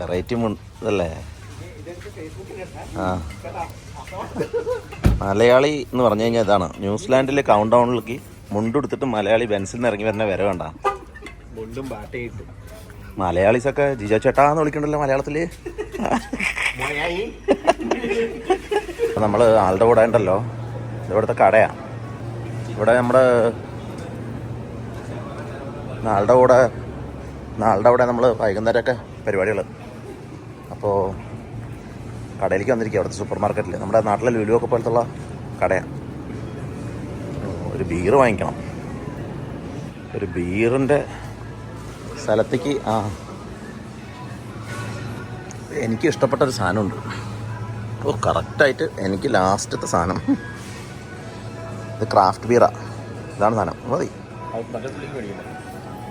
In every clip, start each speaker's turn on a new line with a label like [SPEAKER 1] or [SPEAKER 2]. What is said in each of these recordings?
[SPEAKER 1] Variety ഇതല്ലേ? ആ. മലയാളി എന്ന് പറഞ്ഞു കഴിഞ്ഞാൽ ഇതാണ്. ന്യൂസിലാൻഡിലെ കൗണ്ട് ഡൗണിലേക്ക് മുണ്ടെടുത്തിട്ട് മലയാളി ബെൻസിൽ നിന്ന് ഇറങ്ങി വരുന്ന വരെ വേണ്ട മലയാളീസൊക്കെ ജിജോ ചേട്ടാന്ന് വിളിക്കണ്ടല്ലോ മലയാളത്തിൽ? നമ്മൾ ആളുടെ കൂടെ ഉണ്ടല്ലോ. ഇവിടുത്തെ കടയാ. ഇവിടെ നമ്മുടെ നാളുടെ കൂടെ നാളുടെ കൂടെ നമ്മൾ വൈകുന്നേരമൊക്കെ പരിപാടികൾ അപ്പോൾ കടയിലേക്ക് വന്നിരിക്കുക അവിടുത്തെ സൂപ്പർ മാർക്കറ്റിൽ നമ്മുടെ നാട്ടിലെ ലുലുവൊക്കെ പോലത്തുള്ള കടയാണ് ഒരു ബീർ വാങ്ങിക്കണം. ഒരു ബീറിന്റെ സ്ഥലത്തേക്ക് ആ. എനിക്ക് ഇഷ്ടപ്പെട്ട ഒരു സാധനമുണ്ട്. ഓ കറക്റ്റായിട്ട് എനിക്ക് ലാസ്റ്റത്തെ സാധനം. ഇത് ക്രാഫ്റ്റ് ബീറാ ഇതാണ് സാധനം. മതി.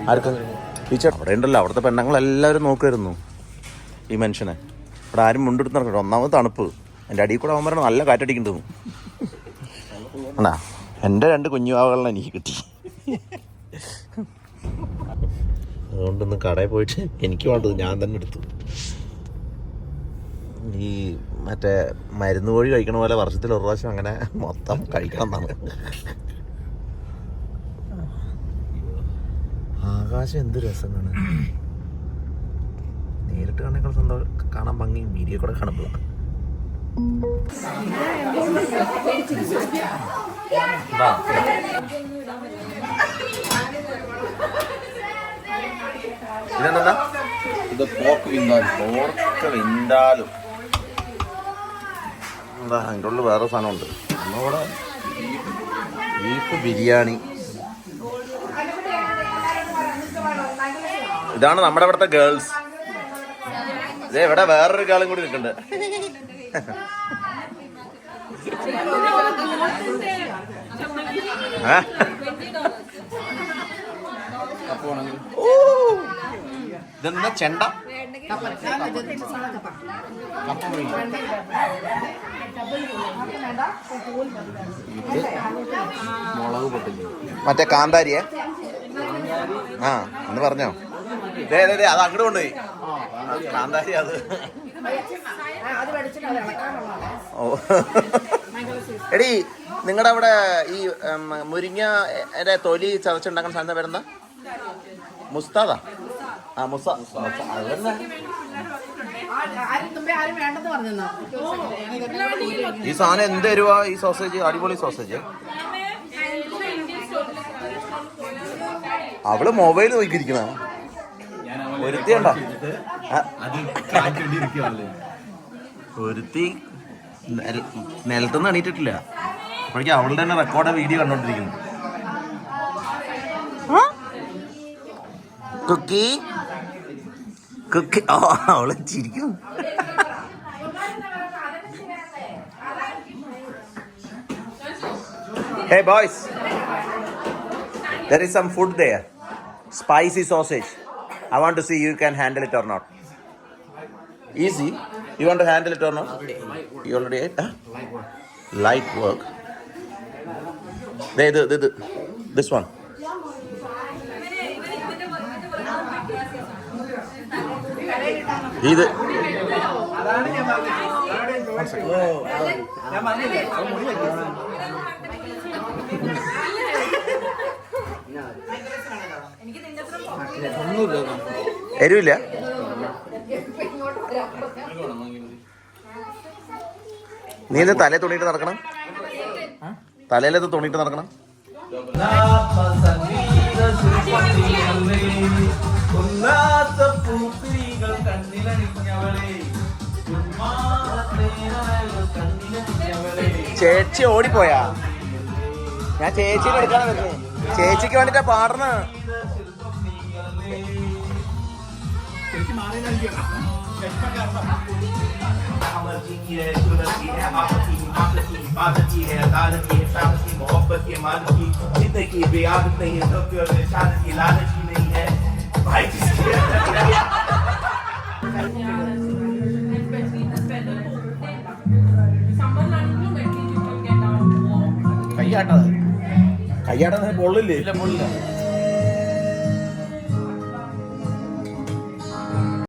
[SPEAKER 1] ആർക്കും? അവിടെ ഉണ്ടല്ലോ. അവിടുത്തെ പെണ്ണുങ്ങളെല്ലാവരും നോക്കുമായിരുന്നു ഈ മനുഷ്യനെ. ഇവിടെ ആരും മുണ്ടെടുത്ത് നടക്കട്ടെ ഒന്നാമത് തണുപ്പ്. എന്റെ അടിയിൽ കൂടെ അവന്മാരെ നല്ല കാറ്റടിക്കുന്നുണ്ട് എന്നാ എന്റെ രണ്ട് കുഞ്ഞുവാവുകളെ എനിക്ക് കിട്ടി. അതുകൊണ്ടൊന്ന് കടയിൽ പോയിട്ട് എനിക്ക് വേണ്ടത് ഞാൻ തന്നെ എടുത്തു. ഈ മറ്റേ മരുന്ന് കോഴി കഴിക്കണ പോലെ വർഷത്തിൽ ഒരു പ്രാവശ്യം അങ്ങനെ മൊത്തം കഴിക്കണം എന്നാണ്. ആകാശം എന്ത് രസം കാണാൻ നേരിട്ട് കാണേക്കാൾ സ്വന്തം കാണാൻ ഭംഗി വീഡിയോ കൂടെ കാണുമ്പോൾ. ഇതെന്താ?
[SPEAKER 2] ഇത് പോക്ക് വിന്താലും
[SPEAKER 1] പോർക്ക് വിന്താലും എന്താ അതിന്റെ ഉള്ളിൽ വേറെ സാധനമുണ്ട്. നമ്മുടെ ബീഫ് ബിരിയാണി. ഇതാണ് നമ്മുടെ ഇവിടുത്തെ ഗേൾസ് ഇതേ ഇവിടെ വേറൊരു കാളും കൂടി നിൽക്കുന്നുണ്ട്! ഇതെന്താ ചെണ്ട?
[SPEAKER 2] മുളക് പൊട്ടില്ല?
[SPEAKER 1] മറ്റേ കാന്താരിയെ? ആ എന്ന് പറഞ്ഞോ. അത് അങ്ങോട്ട് കൊണ്ടുപോയി. അത്. ഓ. എടി നിങ്ങളുടെ അവിടെ ഈ മുരിങ്ങ തൊലി ചതച്ചുണ്ടാക്കുന്ന സാധനം പേരെന്താ? മുസ്താദാ? ആ മുസ ഈ സാധനം എന്ത് തരുവാ ഈ സോസേജ് അടിപൊളി സോസേജ് അവൾ മൊബൈൽ നോക്കിയിരിക്കണ ഒരുത്തിയണ്ട ഒരുത്തി നിലത്തുനിന്ന് എണീറ്റിട്ടില്ല. അപ്പോഴേക്കും അവളുടെ തന്നെ റെക്കോർഡ് വീഡിയോ കണ്ടോണ്ടിരിക്കുന്നു. കുക്കി? കുക്കി. ഓ അവൾ ചിരിക്കും Hey boys, there is some food there. Spicy sausage. I want to see you can handle it or not. Easy. You want to handle it or not? You already ate? Huh? Light work. There, the, the, the, this one. ഇത് എരിവില്ല? നീ ഇത് തലേ തുണിയിട്ട് നടക്കണം. തലയിലത് തുണിയിട്ട് നടക്കണം. ചേച്ചി ഓടിപ്പോയാ? ഞാൻ ചേച്ചിനെ വരുന്നത് ചേച്ചിക്ക് വേണ്ടിട്ടാ പാടുന്ന
[SPEAKER 3] जिंदगी बेआदत नहीं है सब पे शादी की लालच ही नहीं है भाई जिसकी
[SPEAKER 1] കയ്യാട്ടത് കയ്യാട്ടത് പൊള്ളില്ലേ
[SPEAKER 2] ഇല്ല പൊള്ളില്ല